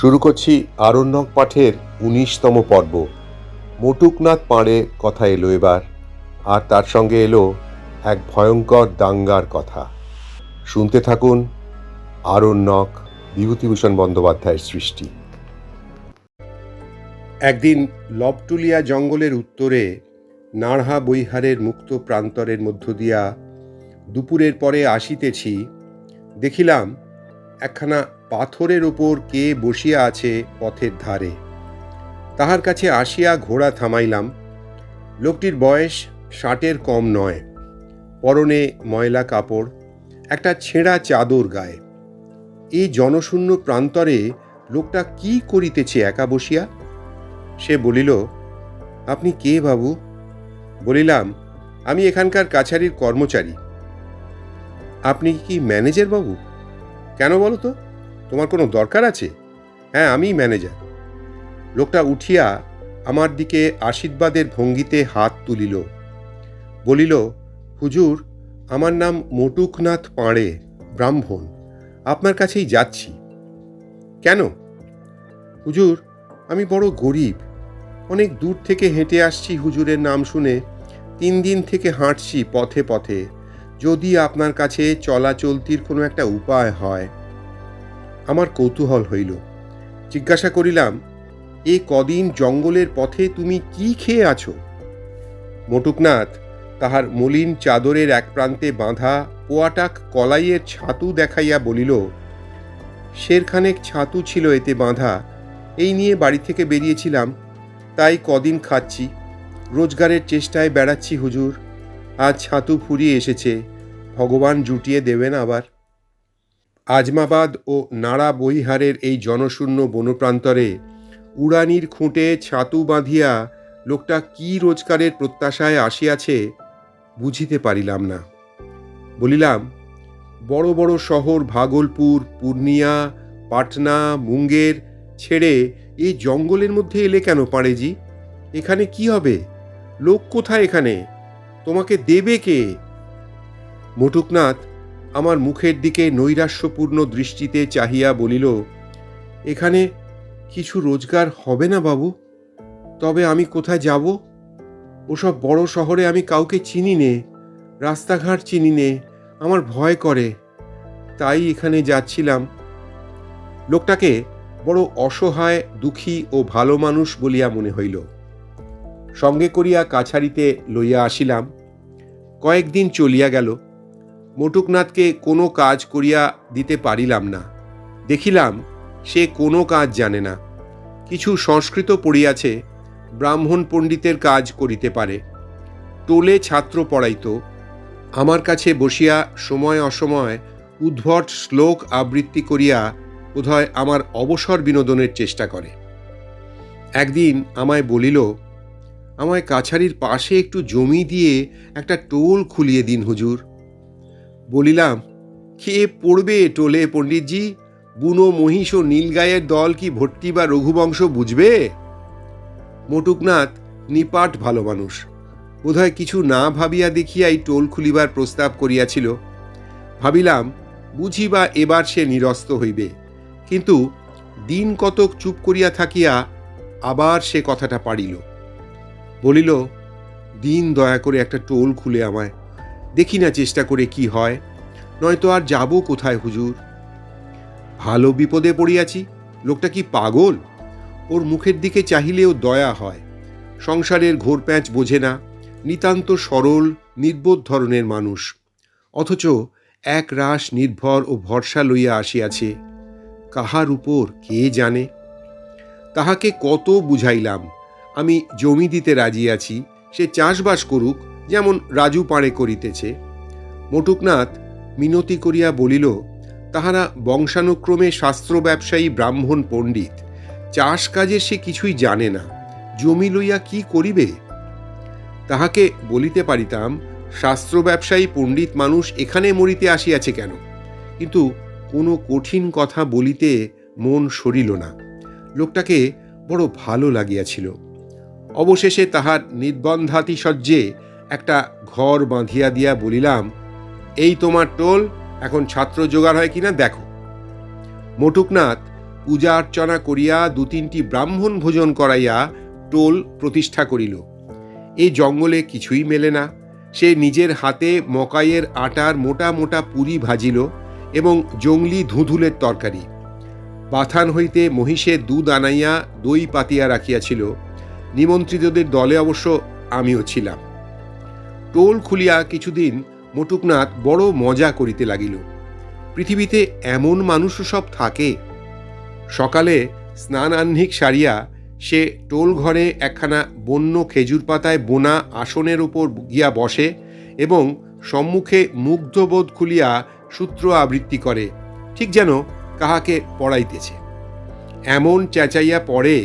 শুরু করছি আরণ্যক পাঠের উনিশতম পর্ব। মটুকনাথ পাড়ে কথা এলো এবার, আর তার সঙ্গে এলো এক ভয়ঙ্কর দাঙ্গার কথা। শুনতে থাকুন আরণ্যক বিভূতিভূষণ বন্দ্যোপাধ্যায়ের সৃষ্টি। একদিন লবটুলিয়া জঙ্গলের উত্তরে নাড়হা বৈহারের মুক্ত প্রান্তরের মধ্য দিয়া দুপুরের পরে আসিতেছি, দেখিলাম একখানা পাথরের ওপর কে বসিয়া আছে পথের ধারে। তাহার কাছে আসিয়া ঘোড়া থামাইলাম। লোকটির বয়স ষাটের কম নয়। পরনে ময়লা কাপড়, একটা ছেঁড়া চাদর গায়ে। এই জনশূন্য প্রান্তরে লোকটা কি করিতেছে একা বসিয়া? সে বলিল, আপনি কে বাবু? বলিলাম, আমি এখানকার কাছারির কর্মচারী। আপনি কি ম্যানেজার বাবু? কেন বলো তো? তোমার কোনো দরকার আছে? হ্যাঁ আমি ম্যানেজার লোকটা উঠিয়া আমার দিকে আশীর্বাদের ভঙ্গিতে হাত তুলিল। বলিল, হুজুর, আমার নাম মটুকনাথ পাঁড়ে, ব্রাহ্মণ। আপনার কাছেই যাচ্ছি। কেন? হুজুর, আমি বড় গরিব। অনেক দূর থেকে হেঁটে আসছি হুজুরের নাম শুনে। তিন দিন থেকে হাঁটছি পথে পথে। যদি আপনার কাছে চলাচলতির কোনো একটা উপায় হয় আমার কৌতূহল হইল। জিজ্ঞাসা করিলাম, এ কদিন জঙ্গলের পথে তুমি কি খেয়ে আছো? মটুকনাথ তাহার মলিন চাদরের এক প্রান্তে বাঁধা পোয়াটাক কলাইয়ের ছাতু দেখাইয়া বলিল, শেরখানেক ছাতু ছিল এতে বাঁধা, এই নিয়ে বাড়ি থেকে বেরিয়েছিলাম, তাই কদিন খাচ্ছি, রোজগারের চেষ্টায় বেড়াচ্ছি হুজুর, আজ ছাতু ফুরিয়ে এসেছে, ভগবান জুটিয়ে দেবেন আবার। আজমাবাদ ও নাড়া বৈহারের এই জনশূন্য বনপ্রান্তরে উড়ানির খুঁটে ছাতু বাঁধিয়া লোকটা কি রোজগারের প্রত্যাশায় আসিয়াছে বুঝিতে পারিলাম না। বলিলাম, বড় বড় শহর ভাগলপুর, পূর্ণিয়া, পাটনা, মুঙ্গের ছেড়ে এই জঙ্গলের মধ্যে এলে কেন পাড়েজি? এখানে কি হবে? লোক কোথায় এখানে? তোমাকে দেবে কে? মটুকনাথ আমার মুখের দিকে নৈরাশ্যপূর্ণ দৃষ্টিতে চাহিয়া বলিল, এখানে কিছু রোজগার হবে না বাবু। তবে আমি কোথায় যাব? ওসব বড় শহরে আমি কাউকে চিনি নে, রাস্তাঘাট চিনি নে, আমার ভয় করে। তাই এখানে যাচ্ছিলাম। লোকটাকে বড় অসহায়, দুঃখী ও ভালো মানুষ বলিয়া মনে হইল। সঙ্গে করিয়া কাছারিতে লইয়া আসিলাম। কয়েকদিন চলিয়া গেল। মটুকনাথকে কোনো কাজ করিয়া দিতে পারিলাম না। দেখিলাম সে কোনো কাজ জানে না। কিছু সংস্কৃত পড়িয়াছে, ব্রাহ্মণ পণ্ডিতের কাজ করিতে পারে। টোলে ছাত্র পড়াইত। আমার কাছে বসিয়া সময় অসময় উদ্ভট শ্লোক আবৃত্তি করিয়া বোধহয় আমার অবসর বিনোদনের চেষ্টা করে। একদিন আমায় বলিল, আমায় কাছারির পাশে একটু জমি দিয়ে একটা টোল খুলিয়ে দিন হুজুর। বলিলাম, কে পড়বে টোলে পণ্ডিতজি? বুনো মহিষ ও নীলগায়ের দল কি ভর্তি বা রঘুবংশ বুঝবে? মটুকনাথ নিপাট ভালো মানুষ। বোধহয় কিছু না ভাবিয়া দেখিয়াই টোল খুলিবার প্রস্তাব করিয়াছিল। ভাবিলাম, বুঝি বা এবার সে নিরস্ত হইবে। কিন্তু দিন কতক চুপ করিয়া থাকিয়া আবার সে কথাটা পারিল। বলিল, দিন দয়া করে একটা টোল খুলে আমায়। দেখি না চেষ্টা করে কি হয়। নয়তো আর যাব কোথায় হুজুর? ভালো বিপদে পড়িয়াছি, লোকটা কি পাগল? ওর মুখের দিকে চাহিলেও দয়া হয়। সংসারের ঘোর প্যাঁচ বোঝে না, নিতান্ত সরল, নির্বোধ ধরনের মানুষ। অথচ এক রাস নির্ভর ও ভরসা লইয়া আসিয়াছে, কাহার উপর কে জানে? তাহাকে কত বুঝাইলাম, আমি জমি দিতে রাজি আছি, সে চাষবাস করুক যেমন রাজু পাড়ে করিতেছে, মটুকনাথ মিনতি করিয়া বলিল, তাহারা বংশানুক্রমে শাস্ত্র ব্যবসায়ী ব্রাহ্মণ পণ্ডিত, চাষ কাজে সে কিছুই জানে না, জমি লইয়া কি করিবে? তাহাকে বলিতে পারিতাম শাস্ত্র ব্যবসায়ী পণ্ডিত মানুষ এখানে মরিতে আসিয়াছে কেন? কিন্তু কোনো কঠিন কথা বলিতে মন সরিল না, লোকটাকে বড় ভালো লাগিয়াছিল। অবশেষে তাহার নির্বন্ধাতিশয্যে একটা ঘর বাঁধিয়া দিয়া বলিলাম, এই তোমার টোল এখন ছাত্র জোগাড় হয় কিনা দেখো। মটুকনাথ পূজা অর্চনা করিয়া দু তিনটি ব্রাহ্মণ ভোজন করাইয়া টোল প্রতিষ্ঠা করিল। এই জঙ্গলে কিছুই মেলে না। সে নিজের হাতে মকাইয়ের আটার মোটা মোটা পুরি ভাজিল এবং জঙ্গলি ধুঁধুলের তরকারি। বাথান হইতে মহিষের দুধ আনাইয়া দই পাতিয়া রাখিয়াছিল। নিমন্ত্রিতদের দলে অবশ্য আমিও ছিলাম। টোল খুলিয়া কিছুদিন মটুকনাথ বড় মজা করিতে লাগিল। পৃথিবীতে এমন মানুষও সব থাকে। সকালে স্নান আহ্নিক সারিয়া সে টোল ঘরে একখানা বন্য খেজুর পাতায় বোনা আসনের উপর গিয়া বসে এবং সম্মুখে মুগ্ধবোধ খুলিয়া সূত্র আবৃত্তি করে, ঠিক যেন কাহাকে পড়াইতেছে। এমন চেঁচাইয়া পড়ে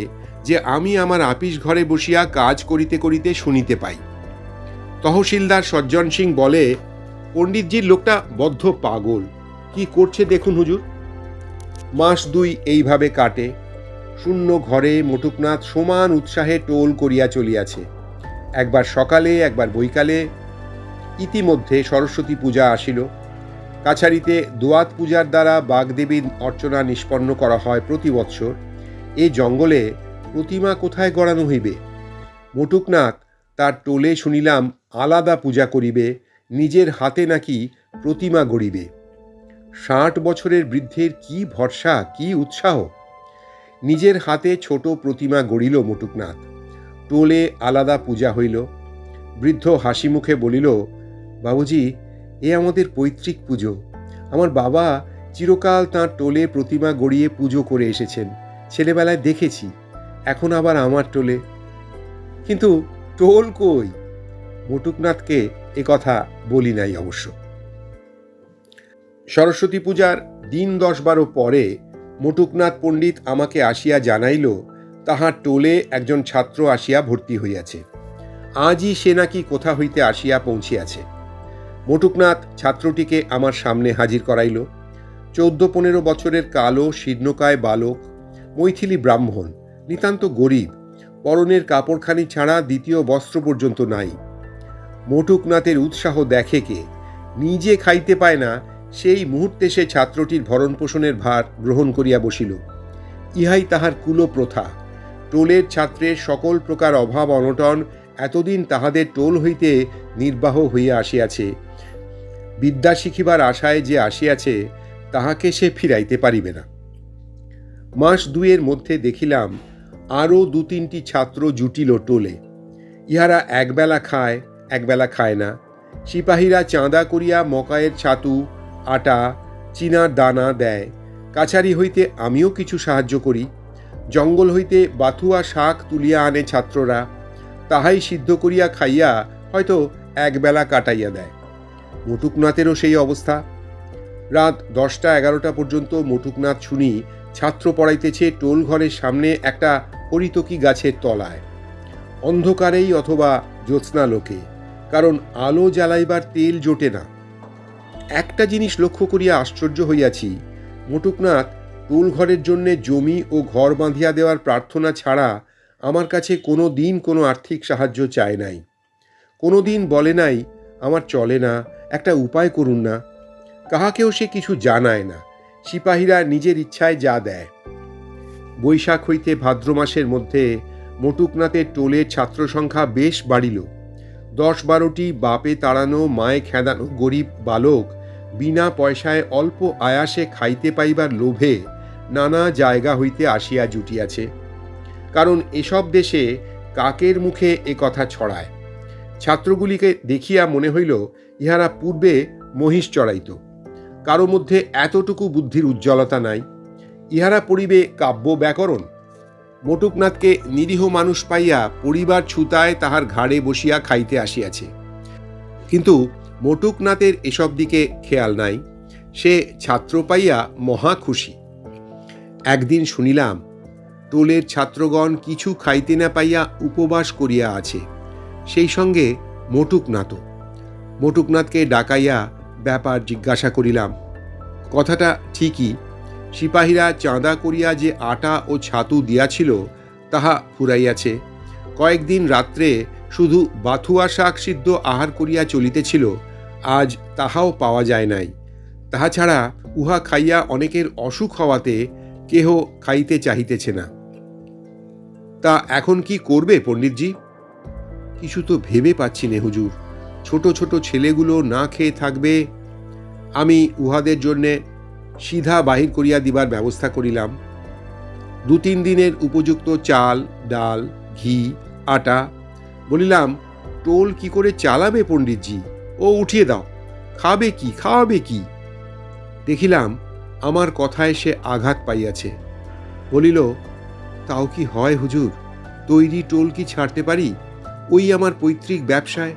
যে আমি আমার আপিস ঘরে বসিয়া কাজ করিতে করিতে শুনিতে পাই। তহসিলদার সজ্জন সিং বলে, পণ্ডিতজির লোকটা বদ্ধ পাগল। কি করছে দেখুন হুজুর? মাস দুই এইভাবে কাটে। শূন্য ঘরে মটুকনাথ সমান উৎসাহে টোল করিয়া চলিয়াছে। একবার সকালে, একবার বৈকালে ইতিমধ্যে সরস্বতী পূজা আসিল। কাছারিতে দোয়াত পূজার দ্বারা বাগদেবীর অর্চনা নিষ্পন্ন করা হয় প্রতি বৎসর। এই জঙ্গলে প্রতিমা কোথায় গড়ানো হইবে? মটুকনাথ তার টোলে শুনিলাম আলাদা পূজা করিবে, নিজের হাতে নাকি প্রতিমা গড়িবে। ষাট বছরের বৃদ্ধের কি ভরসা, কি উৎসাহ? নিজের হাতে ছোট প্রতিমা গড়িল মটুকনাথ। টোলে আলাদা পূজা হইল। বৃদ্ধ হাসি মুখে বলিল, বাবুজি, এ আমাদের পৈতৃক পুজো। আমার বাবা চিরকাল তাঁর টোলে প্রতিমা গড়িয়ে পুজো করে এসেছেন। ছেলেবেলায় দেখেছি, এখন আবার আমার টোলে। কিন্তু টোল কই? মটুকনাথকে এ কথা বলি নাই অবশ্য। সরস্বতী পূজার দিন দশ বারো পরে মটুকনাথ পণ্ডিত আমাকে আসিয়া জানাইল, তাহার টোলে একজন ছাত্র আসিয়া ভর্তি হইয়াছে। আজই সে নাকি কোথা হইতে আসিয়া পৌঁছিয়াছে। মটুকনাথ ছাত্রটিকে আমার সামনে হাজির করাইল। চৌদ্দ পনেরো বছরের কালো শীর্ণকায় বালক, মৈথিলি ব্রাহ্মণ, নিতান্ত গরিব, পরনের কাপড়খানি ছাড়া দ্বিতীয় বস্ত্র পর্যন্ত নাই। মটুকনাথের উৎসাহ দেখে কে। নিজে খাইতে পায় না, সেই মুহূর্তে সে ছাত্রটির ভরণ পোষণের ভার গ্রহণ করিয়া বসিল। ইহাই তাহার কুল প্রথা টোলের ছাত্রের সকল প্রকার অভাব অনটন এতদিন তাহাদের টোল হইতে নির্বাহ হইয়া আসিয়াছে। বিদ্যা শিখিবার আশায় যে আসিয়াছে, তাহাকে সে ফিরাইতে পারিবে না। মাস দুয়ের মধ্যে দেখিলাম, আরও দু তিনটি ছাত্র জুটিল টোলে। ইহারা একবেলা খায় একবেলা খায় না। সিপাহীরা চাঁদা করিয়া মকায়ের ছাতু, আটা চিনার দানা দেয়। কাছারি হইতে আমিও কিছু সাহায্য করি। জঙ্গল হইতে বাথুয়া শাক তুলিয়া আনে ছাত্ররা। তাহাই সিদ্ধ করিয়া খাইয়া হয়তো একবেলা কাটাইয়া দেয়। মটুকনাথেরও সেই অবস্থা। রাত দশটা এগারোটা পর্যন্ত মটুকনাথ শুনি ছাত্র পড়াইতেছে টোল ঘরের সামনে একটা হরিতকি গাছের তলায়। অন্ধকারেই অথবা জ্যোৎস্না লোকে। কারণ আলো জ্বালাইবার তেল জোটে না। একটা জিনিস লক্ষ্য করিয়া আশ্চর্য হইয়াছি, মটুকনাথ ঘরের জন্যে জমি ও ঘর বাঁধিয়া দেওয়ার প্রার্থনা ছাড়া আমার কাছে কোনো দিন কোনো আর্থিক সাহায্য চায় নাই। কোনো দিন বলে নাই, আমার চলে না, একটা উপায় করুন না। কাহাকেও সে কিছু জানায় না, সিপাহীরা নিজের ইচ্ছায় যা দেয়। বৈশাখ হইতে ভাদ্র মাসের মধ্যে মটুকনাথের টোলের ছাত্র সংখ্যা বেশ বাড়িল। দশ বারোটি বাপে তাড়ানো, মায়ে খেদানো গরিব বালক বিনা পয়সায় অল্প আয়াসে খাইতে পাইবার লোভে নানা জায়গা হইতে আসিয়া জুটিয়াছে। কারণ এসব দেশে কাকের মুখে এ কথা ছড়ায়। ছাত্রগুলিকে দেখিয়া মনে হইল, ইহারা পূর্বে মহিষ চড়াইত। কারও মধ্যে এতটুকু বুদ্ধির উজ্জ্বলতা নাই। ইহারা পড়িবে কাব্য ব্যাকরণ। মটুকনাথকে নিরীহ মানুষ পাইয়া পরিবার ছুতায় তাহার ঘাড়ে বসিয়া খাইতে আসিয়াছে। কিন্তু মটুকনাথের এসব দিকে খেয়াল নাই, সে ছাত্র পাইয়া মহা খুশি। একদিন শুনিলাম টোলের ছাত্রগণ কিছু খাইতে না পাইয়া উপবাস করিয়া আছে, সেই সঙ্গে মটুকনাথও মটুকনাথকে ডাকাইয়া ব্যাপার জিজ্ঞাসা করিলাম, কথাটা ঠিকই সিপাহীরা চাঁদা করিয়া যে আটা ও ছাতু দিয়াছিল, তাহা ফুরাইয়াছে। কয়েকদিন রাত্রে শুধু বাথুয়া শাক সিদ্ধ আহার করিয়া চলিতেছিল, আজ তাহাও পাওয়া যায় নাই। তাহা ছাড়া উহা খাইয়া অনেকের অসুখ হওয়াতে কেহ খাইতে চাহিতেছে না। তা এখন কি করবে পণ্ডিতজি? কিছু তো ভেবে পাচ্ছি নে হুজুর। ছোট ছোট ছেলেগুলো না খেয়ে থাকবে, আমি উহাদের জন্যে সিধা বাহির করিয়া দিবার ব্যবস্থা করিলাম। দু তিন দিনের উপযুক্ত চাল, ডাল, ঘি, আটা, বলিলাম, টোল কি করে চালাবে পণ্ডিতজি? ও উঠিয়ে দাও। খাবে কি, খাওয়াবে কি? দেখিলাম, আমার কথায় সে আঘাত পাইয়াছে। বলিল, তাও কি হয় হুজুর? তৈরি টোল কি ছাড়তে পারি? ওই আমার পৈতৃক ব্যবসায়?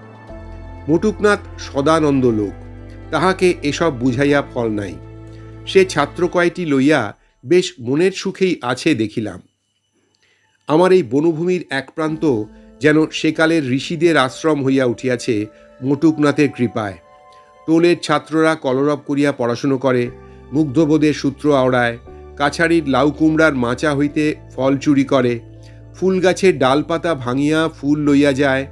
মটুকনাথ সদানন্দ লোক, তাহাকে এসব বুঝাইয়া ফল নাই। সে ছাত্র কয়টি লইয়া বেশ মনের সুখেই আছে দেখিলাম। আমার এই বনভূমির এক প্রান্ত যেন সেকালের ঋষিদের আশ্রম হইয়া উঠিয়াছে মটুকনাথের কৃপায়। টোলের ছাত্ররা কলরব করিয়া পড়াশুনো করে, মুগ্ধবোধের সূত্র আওড়ায়, কাছারির লাউ কুমড়ার মাচা হইতে ফল চুরি করে ফুল গাছের ডালপাতা ভাঙিয়া ফুল লইয়া যায়,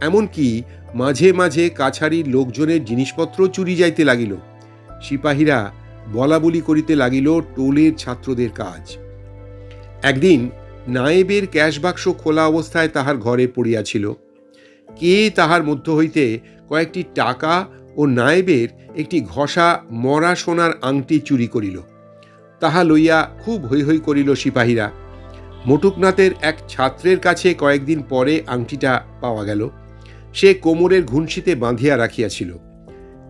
এমনকি মাঝে মাঝে কাছারির লোকজনের জিনিসপত্র চুরি যাইতে লাগিল। সিপাহীরা বলাবলি করিতে লাগিল টোলের ছাত্রদের কাজ। একদিন নায়েবের ক্যাশ বাক্স খোলা অবস্থায় তাহার ঘরে পড়িয়াছিল। কে তাহার মধ্য হইতে কয়েকটি টাকা ও নায়েবের একটি ঘষা মরা সোনার আংটি চুরি করিল। তাহা লইয়া খুব হৈ হৈ করিল সিপাহীরা। মটুকনাথের এক ছাত্রের কাছে কয়েকদিন পরে আংটিটা পাওয়া গেল। সে কোমরের ঘুনসিতে বাঁধিয়া রাখিয়াছিল।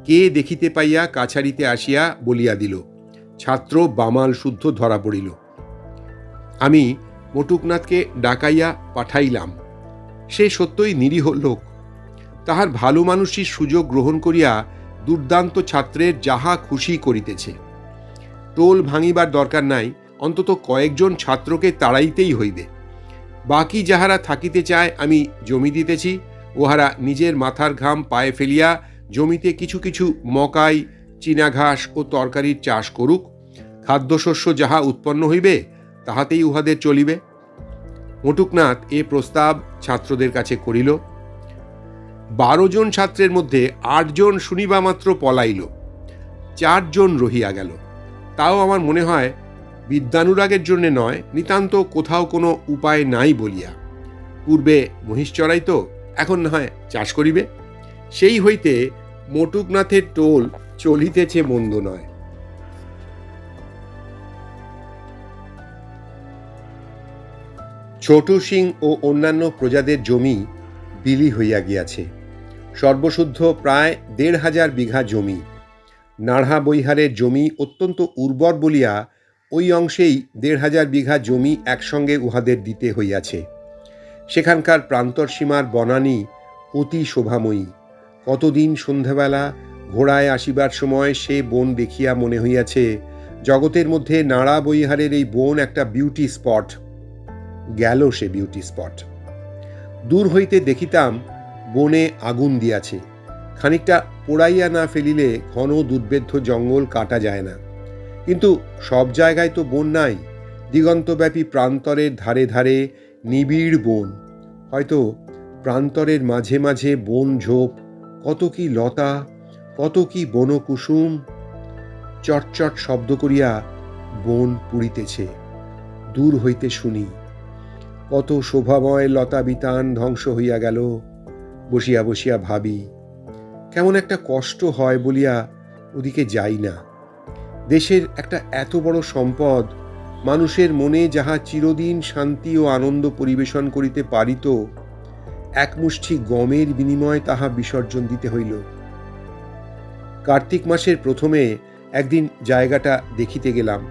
কে দেখিতে পাইয়া কাছারিতে আসিয়া বলিয়া দিল, ছাত্র বামাল শুদ্ধ ধরা পড়িল। আমি মটুকনাথকে ডাকাইয়া পাঠাইলাম। সে সত্যই নিরীহ লোক। তাহার ভালো মানুষই সুযোগ গ্রহণ করিয়া দুর্দান্ত ছাত্রের যাহা খুশি করিতেছে। টোল ভাঙিবার দরকার নাই, অন্তত কয়েকজন ছাত্রকে তাড়াইতেই হইবে। বাকি যাহারা থাকিতে চায়, আমি জমি দিতেছি। উহারা নিজের মাথার ঘাম পায়ে ফেলিয়া জমিতে কিছু কিছু মকাই চীনা ঘাস ও তরকারির চাষ করুক, খাদ্যশস্য যাহা উৎপন্ন হইবে, তাহাতেই উহাদের চলিবে। মটুকনাথ এ প্রস্তাব ছাত্রদের কাছে করিল। বারো জন ছাত্রের মধ্যে আটজন শুনিবা মাত্র পলাইল। চারজন রহিয়া গেল। তাও আমার মনে হয় বিদ্যানুরাগের জন্যে নয়, নিতান্ত কোথাও কোনো উপায় নাই বলিয়া। পূর্বে মহিষ চড়াই তো, এখন না হয় চাষ করিবে। সেই হইতে মটুকনাথের টোল চলিতেছে মন্দ নয়। ছোট সিং ও অন্যান্য প্রজাদের জমি বিলি হইয়া গিয়াছে। সর্বশুদ্ধ প্রায় দেড় হাজার বিঘা জমি। নাড়হা বৈহারের জমি অত্যন্ত উর্বর বলিয়া ওই অংশেই দেড় হাজার বিঘা জমি একসঙ্গে উহাদের দিতে হইয়াছে। সেখানকার প্রান্তর সীমার বনানী অতি শোভাময়ী। কতদিন সন্ধ্যাবেলা ঘোড়ায় আসিবার সময় সে বন দেখিয়া মনে হইয়াছে, জগতের মধ্যে নাড়া বৈহারের এই বন একটা বিউটি স্পট গেল সে বিউটি স্পট দূর হইতে দেখিতাম বনে আগুন দিয়াছে, খানিকটা পোড়াইয়া না ফেলিলে ঘন দুর্বেদ্ধ জঙ্গল কাটা যায় না। কিন্তু সব জায়গায় তো বন নাই, দিগন্তব্যাপী প্রান্তরের ধারে ধারে নিবিড় বন। হয়তো প্রান্তরের মাঝে মাঝে বন ঝোপ কত কি লতা, কত কি বনকুসুম, চটচট শব্দ করিয়া বন পুড়িতেছে, দূর হইতে শুনি। কত শোভাময় লতা বিতান ধ্বংস হইয়া গেল, বসিয়া বসিয়া ভাবি, কেমন একটা কষ্ট হয় বলিয়া ওদিকে যাই না। দেশের একটা এত বড় সম্পদ মানুষের মনে যাহা চিরদিন শান্তি ও আনন্দ পরিবেশন করিতে পারিত এক মুষ্টি গমের বিনিময়ে তাহা বিসর্জন দিতে হইল। কার্তিক মাসের প্রথমে একদিন জায়গাটা দেখিতে গেলাম।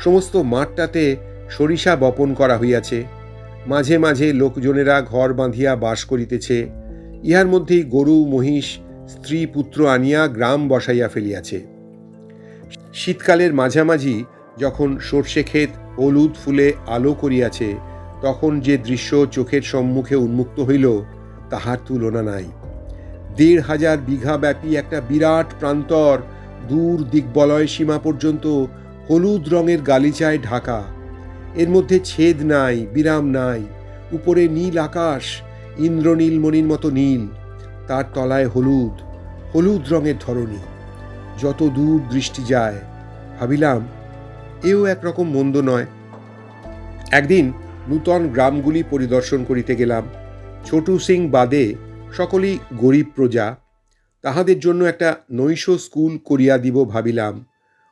সমস্ত মাঠটাতে সরিষা বপন করা হইয়াছে। মাঝে মাঝে লোকজনেরা ঘর বাঁধিয়া বাস করিতেছে। ইহার মধ্যেই গরু, মহিষ, স্ত্রী, পুত্র আনিয়া গ্রাম বসাইয়া ফেলিয়াছে। শীতকালের মাঝামাঝি যখন সর্ষে ক্ষেত, হলুদ ফুলে আলো করিয়াছে তখন যে দৃশ্য চোখের সম্মুখে উন্মুক্ত হইল, তাহার তুলনা নাই। দেড় হাজার বিঘা ব্যাপী একটা বিরাট প্রান্তর দূর দিগ্বলয় সীমা পর্যন্ত হলুদ রঙের গালিচায় ঢাকা। এর মধ্যে ছেদ নাই, বিরাম নাই, উপরে নীল আকাশ, ইন্দ্রনীলমণির মতো নীল, তার তলায় হলুদ হলুদ রঙের ধরনী যত দূর দৃষ্টি যায়, ভাবিলাম, এও একরকম মন্দ নয়। একদিন নূতন গ্রামগুলি পরিদর্শন করিতে গেলাম। ছোটু সিং বাদে সকলেই গরিব প্রজা। তাহাদের জন্য একটা নৈশ স্কুল করিয়া দিব ভাবিলাম।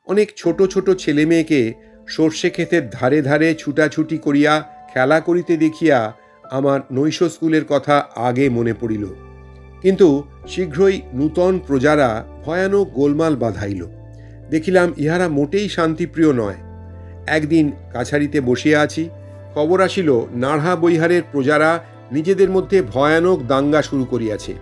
অনেক ছোট ছোট ছেলে মেয়েকে সর্ষে ক্ষেতের ধারে ধারে ছুটাছুটি করিয়া খেলা করিতে দেখিয়া আমার নৈশ স্কুলের কথা আগে মনে পড়িল। কিন্তু শীঘ্রই নূতন প্রজারা ভয়ানক গোলমাল বাঁধাইল। দেখিলাম ইহারা মোটেই শান্তিপ্রিয় নয়। একদিন কাছারিতে বসিয়া আছি খবর আসিল নাড়হা বৈহারের প্রজারা নিজেদের মধ্যে ভয়ানক দাঙ্গা শুরু করিয়াছে।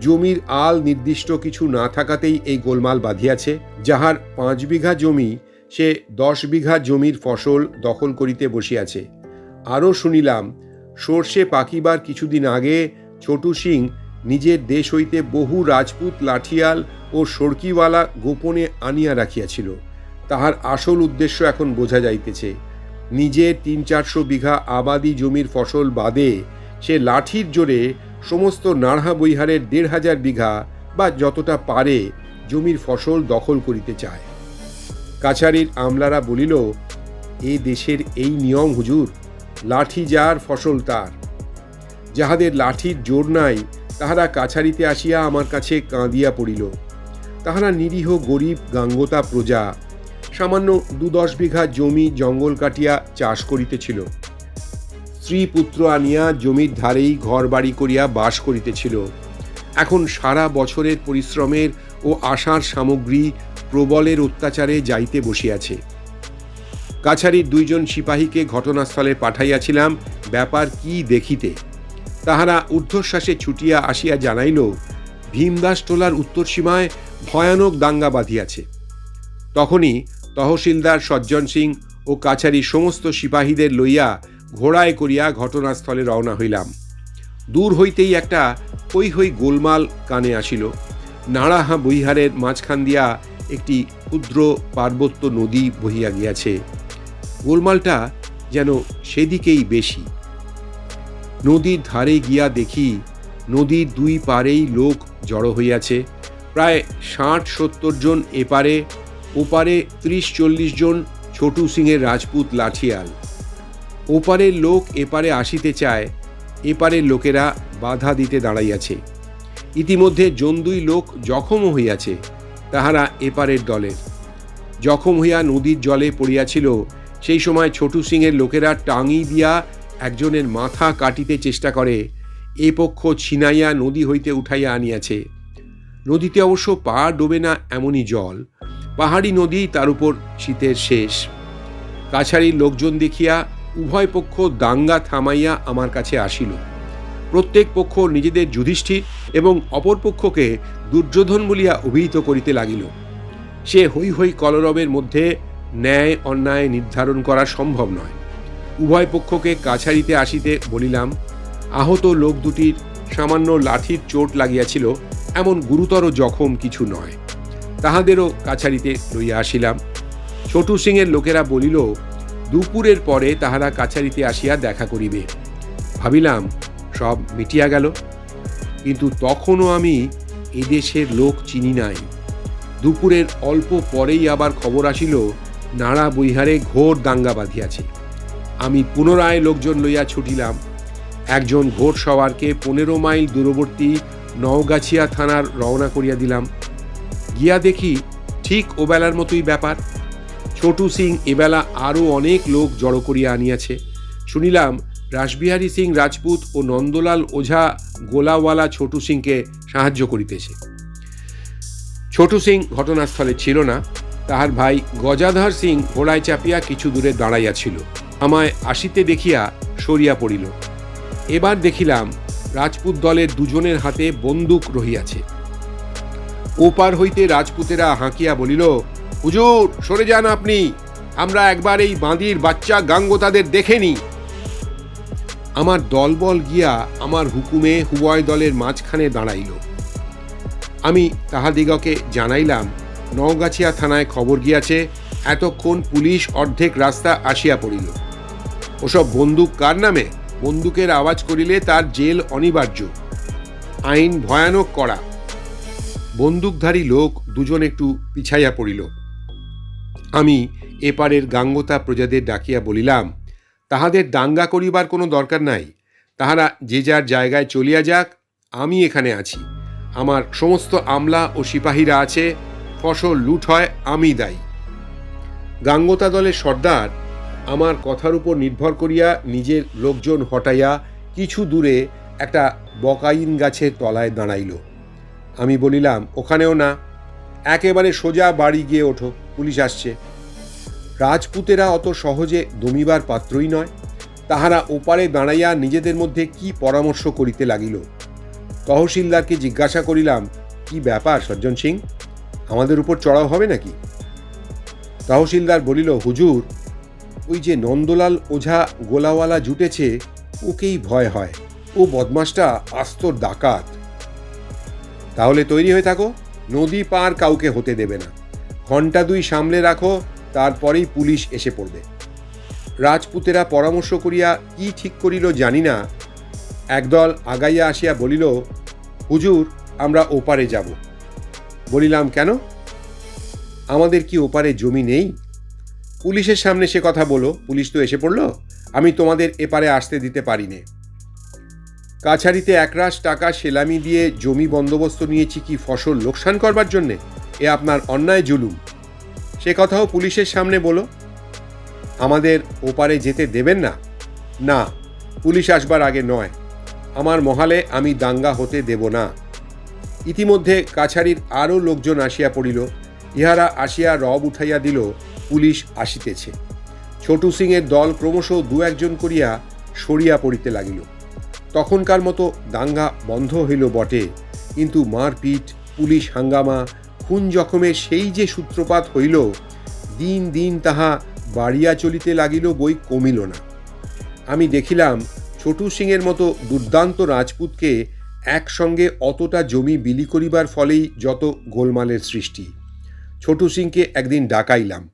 জমির আল নির্দিষ্ট কিছু না থাকাতেই এই গোলমাল বাঁধিয়াছে, যাহার পাঁচ বিঘা জমি সে দশ বিঘা জমির ফসল দখল করিতে বসিয়াছে। আরও শুনিলাম, সর্ষে পাকিবার কিছুদিন আগে ছোটু সিং নিজের দেশ হইতে বহু রাজপুত লাঠিয়াল ও সড়কিওয়ালা গোপনে আনিয়া রাখিয়াছিল। তাহার আসল উদ্দেশ্য এখন বোঝা যাইতেছে। নিজের তিন চারশো বিঘা আবাদি জমির ফসল বাদে সে লাঠির জোরে সমস্ত নাড়হা বৈহারের দেড় হাজার বিঘা বা যতটা পারে জমির ফসল দখল করিতে চায়। কাছারির আমলারা বলিল, এ দেশের এই নিয়ম হুজুর, লাঠি যার ফসল তার। যাহাদের লাঠির জোর নাই, তাহারা কাছারিতে আসিয়া আমার কাছে কাঁদিয়া পড়িল। তাহারা নিরীহ গরিব গাঙ্গতা প্রজা সামান্য দু দশ বিঘা জমি জঙ্গল কাটিয়া চাষ করিতেছিল। স্ত্রী পুত্র আনিয়া জমির ধারেই ঘর বাড়ি করিয়া বাস করিতেছিল। এখন সারা বছরের পরিশ্রমের ও আশার সামগ্রী প্রবলের অত্যাচারে যাইতে বসিয়াছে। কাছারির দুইজন সিপাহীকে ঘটনাস্থলে পাঠাইয়াছিলাম, ব্যাপার কি দেখিতে। তাহারা ঊর্ধ্বশ্বাসে ছুটিয়া আসিয়া জানাইল, ভীমদাস টোলার উত্তর সীমায় ভয়ানক দাঙ্গা বাঁধিয়াছে। তখনই তহসিলদার সজ্জন সিং ও কাছারি সমস্ত সিপাহীদের লইয়া ঘোড়ায় করিয়া ঘটনাস্থলে রওনা হইলাম। দূর হইতেই একটা হৈ হৈ গোলমাল কানে আসিল। নাড়াহা বৈহারের মাঝখান দিয়া একটি ক্ষুদ্র পার্বত্য নদী বহিয়া গিয়াছে। গোলমালটা যেন সেদিকেই বেশি। নদীর ধারে গিয়া দেখি নদীর দুই পারেই লোক জড়ো হইয়াছে। প্রায় ষাট সত্তর জন এপারে ওপারে ত্রিশ চল্লিশ জন ছোটু সিংয়ের রাজপুত লাঠিয়াল। ওপারের লোক এপারে আসিতে চায় এপারের লোকেরা বাধা দিতে দাঁড়াইয়াছে। ইতিমধ্যে জন্দুই লোক জখমও হইয়াছে, তাহারা এপারের দলের। জখম হইয়া নদীর জলে পড়িয়াছিল, সেই সময় ছোটু সিংয়ের লোকেরা টাঙি দিয়া একজনের মাথা কাটিতে চেষ্টা করে, এ পক্ষ ছিনাইয়া নদী হইতে উঠাইয়া আনিয়াছে। নদীতে অবশ্য পা ডোবে না এমনই জল। পাহাড়ি নদী তার উপর শীতের শেষ। কাছারির লোকজন দেখিয়া উভয় পক্ষ দাঙ্গা থামাইয়া আমার কাছে আসিল। প্রত্যেক পক্ষ নিজেদের যুধিষ্ঠির এবং অপর পক্ষকে দুর্যোধন বলিয়া অভিহিত করিতে লাগিল। সে হৈ হৈ কলরবের মধ্যে ন্যায় অন্যায় নির্ধারণ করা সম্ভব নয়। উভয় পক্ষকে কাছারিতে আসিতে বলিলাম, আহত লোক দুটির সামান্য লাঠির চোট লাগিয়াছিল, এমন গুরুতর জখম কিছু নয়। তাহাদেরও কাছারিতে লইয়া আসিলাম। ছোটু সিংয়ের লোকেরা বলিল, দুপুরের পরে তাহারা কাছারিতে আসিয়া দেখা করিবে। ভাবিলাম, সব মিটিয়া গেল। কিন্তু তখনও আমি এদেশের লোক চিনি নাই। দুপুরের অল্প পরেই আবার খবর আসিল, নাড়া বৈহারে ঘোর দাঙ্গা বাঁধিয়াছে। আমি পুনরায় লোকজন লইয়া ছুটিলাম। একজন ঘোর সওয়ারকে পনেরো মাইল দূরবর্তী নওগাছিয়া থানার রওনা করিয়া দিলাম। গিয়া দেখি ঠিক ওবেলার মতোই ব্যাপার। ছোটু সিং এবেলা আরও অনেক লোক জড়ো করিয়া আনিয়াছে। শুনিলাম রাসবিহারী সিং রাজপুত ও নন্দলাল ওঝা গোলাওয়ালা ছোটু সিংকে সাহায্য করিতেছে। ছোটু সিং ঘটনাস্থলে ছিল না। তাহার ভাই গজাধর সিং ঘোড়ায় চাপিয়া কিছু দূরে দাঁড়াইয়াছিল আমায় আসিতে দেখিয়া সরিয়া পড়িল। এবার দেখিলাম রাজপুত দলের দুজনের হাতে বন্দুক রহিয়াছে। ওপার হইতে রাজপুতেরা হাঁকিয়া বলিল, হুজুর, সরে যান আপনি। আমরা একবার এই বাঁদির বাচ্চা গাঙ্গতাদের দেখেনি আমার দলবল গিয়া আমার হুকুমে হুবয় দলের মাঝখানে দাঁড়াইল। আমি তাহাদিগকে জানাইলাম, নওগাছিয়া থানায় খবর গিয়াছে, এতক্ষণ পুলিশ অর্ধেক রাস্তা আসিয়া পড়িল। ওসব বন্দুক কার নামে? বন্দুকের আওয়াজ করিলে তার জেল অনিবার্য। আইন ভয়ানক করা বন্দুকধারী লোক দুজন একটু পিছাইয়া পড়িল। আমি এপারের গাঙ্গতা প্রজাদের ডাকিয়া বলিলাম, তাহাদের দাঙ্গা করিবার কোনো দরকার নাই। তাহারা যে যার জায়গায় চলিয়া যাক, আমি এখানে আছি। আমার সমস্ত আমলা ও সিপাহীরা আছে, ফসল লুট হয়, আমি দায়ী। গাঙ্গতা দলের সর্দার আমার কথার উপর নির্ভর করিয়া নিজের লোকজন হটাইয়া কিছু দূরে একটা বকাইন গাছের তলায় দাঁড়াইল। আমি বলিলাম, ওখানেও না। একেবারে সোজা বাড়ি গিয়ে ওঠো, পুলিশ আসছে। রাজপুতেরা অত সহজে দমিবার পাত্রই নয়। তাহারা ওপারে দাঁড়াইয়া নিজেদের মধ্যে কি পরামর্শ করিতে লাগিল। তহসিলদারকে জিজ্ঞাসা করিলাম, কি ব্যাপার সজ্জন সিং? আমাদের উপর চড়াও হবে নাকি? তহসিলদার বলিল, হুজুর, ওই যে নন্দলাল ওঝা গোলাওয়ালা জুটেছে, ওকেই ভয় হয়। ও বদমাসটা আস্ত ডাকাত। তাহলে তৈরি হয়ে থাকো। নদী পার কাউকে হতে দেবে না। ঘণ্টা দুই সামলে রাখো, তারপরেই পুলিশ এসে পড়বে। রাজপুতেরা পরামর্শ করিয়া কি ঠিক করিল জানি না। একদল আগাইয়া আসিয়া বলিল, হুজুর, আমরা ওপারে যাব। বলিলাম, কেন? আমাদের কি ওপারে জমি নেই? পুলিশের সামনে সে কথা বলো। পুলিশ তো এসে পড়ল। আমি তোমাদের এপারে আসতে দিতে পারি নে কাছারিতে একরাশ টাকা সেলামি দিয়ে জমি বন্দোবস্ত নিয়েছি কি ফসল লোকসান করবার জন্যে? এ আপনার অন্যায় জুলুম। সে কথাও পুলিশের সামনে বলো। আমাদের ওপারে যেতে দেবেন না? না, পুলিশ আসবার আগে নয়। আমার মহালে আমি দাঙ্গা হতে দেব না। ইতিমধ্যে কাছারির আরও লোকজন আসিয়া পড়িল। ইহারা আসিয়া রব উঠাইয়া দিল, পুলিশ আসিতেছে। ছোটু সিংয়ের দল ক্রমশ দু একজন করিয়া সরিয়া পড়িতে লাগিল। তখনকার মতো দাঙ্গা বন্ধ হইল বটে। কিন্তু মারপিট, পুলিশ হাঙ্গামা, খুন জখমের সেই যে সূত্রপাত হইল, দিন দিন তাহা বাড়িয়া চলিতে লাগিল বই কমিল না। আমি দেখিলাম ছোটু সিংয়ের মতো দুর্দান্ত রাজপুতকে একসঙ্গে অতটা জমি বিলি করিবার ফলেই যত গোলমালের সৃষ্টি। ছোটু সিংকে একদিন ডাকাইলাম।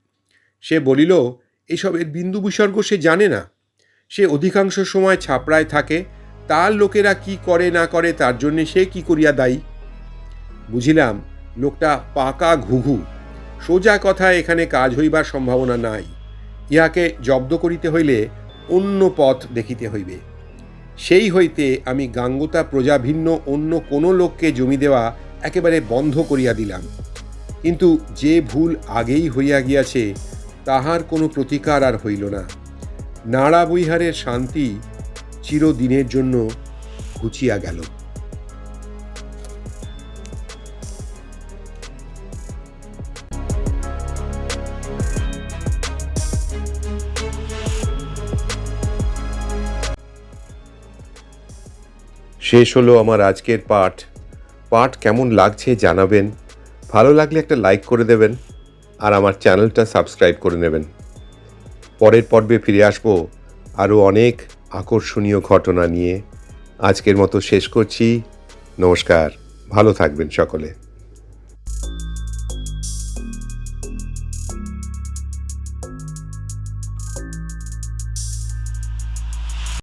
সে বলিল, এসবের বিন্দু বিসর্গ সে জানে না। সে অধিকাংশ সময় ছাপড়ায় থাকে তার লোকেরা কি করে না করে, তার জন্যে সে কি করিয়া দায়ী? বুঝিলাম, লোকটা পাকা ঘুঘু। সোজা কথা এখানে কাজ হইবার সম্ভাবনা নাই। ইহাকে জব্দ করিতে হইলে অন্য পথ দেখিতে হইবে। সেই হইতে আমি গাঙ্গতা প্রজাভিন্ন অন্য কোনো লোককে জমি দেওয়া একেবারে বন্ধ করিয়া দিলাম। কিন্তু যে ভুল আগেই হইয়া গিয়াছে, তাহার কোনো প্রতিকার আর হইল না। নাড়া বৈহারের শান্তি চিরদিনের জন্য ঘুচিয়া গেল। শেষ হলো আমার আজকের পাঠ। পাঠ কেমন লাগছে জানাবেন। ভালো লাগলে একটা লাইক করে দেবেন আর আমার চ্যানেলটা সাবস্ক্রাইব করে নেবেন। পরের পর্বে ফিরে আসব আরও অনেক আকর্ষণীয় ঘটনা নিয়ে আজকের মতো শেষ করছি। নমস্কার। ভালো থাকবেন সকলে।